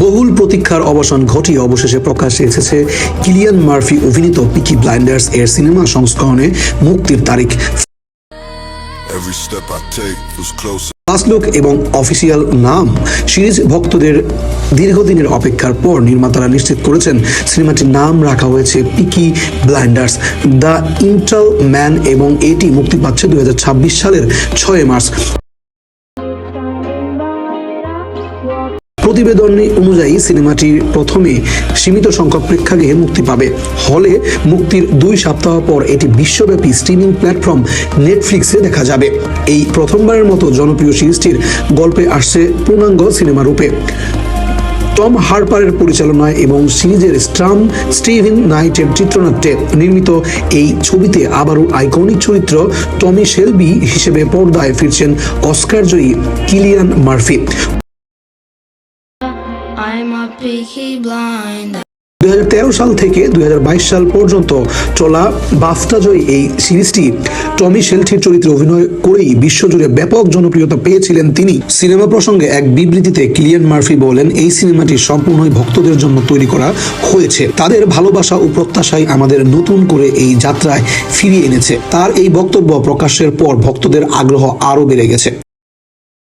বহুল প্রতীক্ষার অবসান ঘটিয়ে অবশেষে প্রকাশ্যে এসেছে কিলিয়ান মার্ফি অভিনীত পিকি ব্লাইন্ডার্স এর সিনেমা সংস্করণে মুক্তির তারিখ. ফার্স্ট লুক এবং অফিসিয়াল নাম সিরিজ ভক্তদের দীর্ঘদিনের অপেক্ষার পর নির্মাতারা নিশ্চিত করেছেন সিনেমাটির নাম রাখা হয়েছে Peaky Blinders. The immortal man এবং এটি মুক্তি পাচ্ছে দুই হাজার ছাব্বিশ সালের ছয় মার্চ। প্রতিবেদন অনুযায়ী সিনেমাটি প্রথমে সীমিত সংখ্যক প্রেক্ষাগৃহে মুক্তি পাবে। হলে মুক্তির দুই সপ্তাহ পর এটি বিশ্বব্যাপী স্ট্রিমিং প্ল্যাটফর্ম নেটফ্লিক্সে দেখা যাবে। এই প্রথমবারের মতো জনপ্রিয় সিরিজটির গল্পে আসছে পূর্ণাঙ্গ সিনেমা রূপে। টম হারপারের পরিচালনায় এবং সিরিজের স্ট্রাম স্টিভেন নাইটের চিত্রনাট্যে নির্মিত এই ছবিতে আবারও আইকনিক চরিত্র টমি শেলবি হিসেবে পর্দায় ফিরছেন অস্কারজয়ী কিলিয়ান মার্ফি। দুই সাল থেকে দুই হাজার বাইশ সাল পর্যন্ত চলা বাফটাজয়ী এই সিরিজটি টমি শেলটির চরিত্রে অভিনয় করেই বিশ্বজুড়ে ব্যাপক জনপ্রিয়তা পেয়েছিলেন তিনি। সিনেমা প্রসঙ্গে এক বিবৃতিতে কিলিয়ান মার্ফি বলেন, এই সিনেমাটি সম্পূর্ণই ভক্তদের জন্য তৈরি করা হয়েছে। তাদের ভালোবাসা ও প্রত্যাশাই আমাদের নতুন করে এই যাত্রায় ফিরিয়ে এনেছে। তার এই বক্তব্য প্রকাশের পর ভক্তদের আগ্রহ আরও বেড়ে গেছে।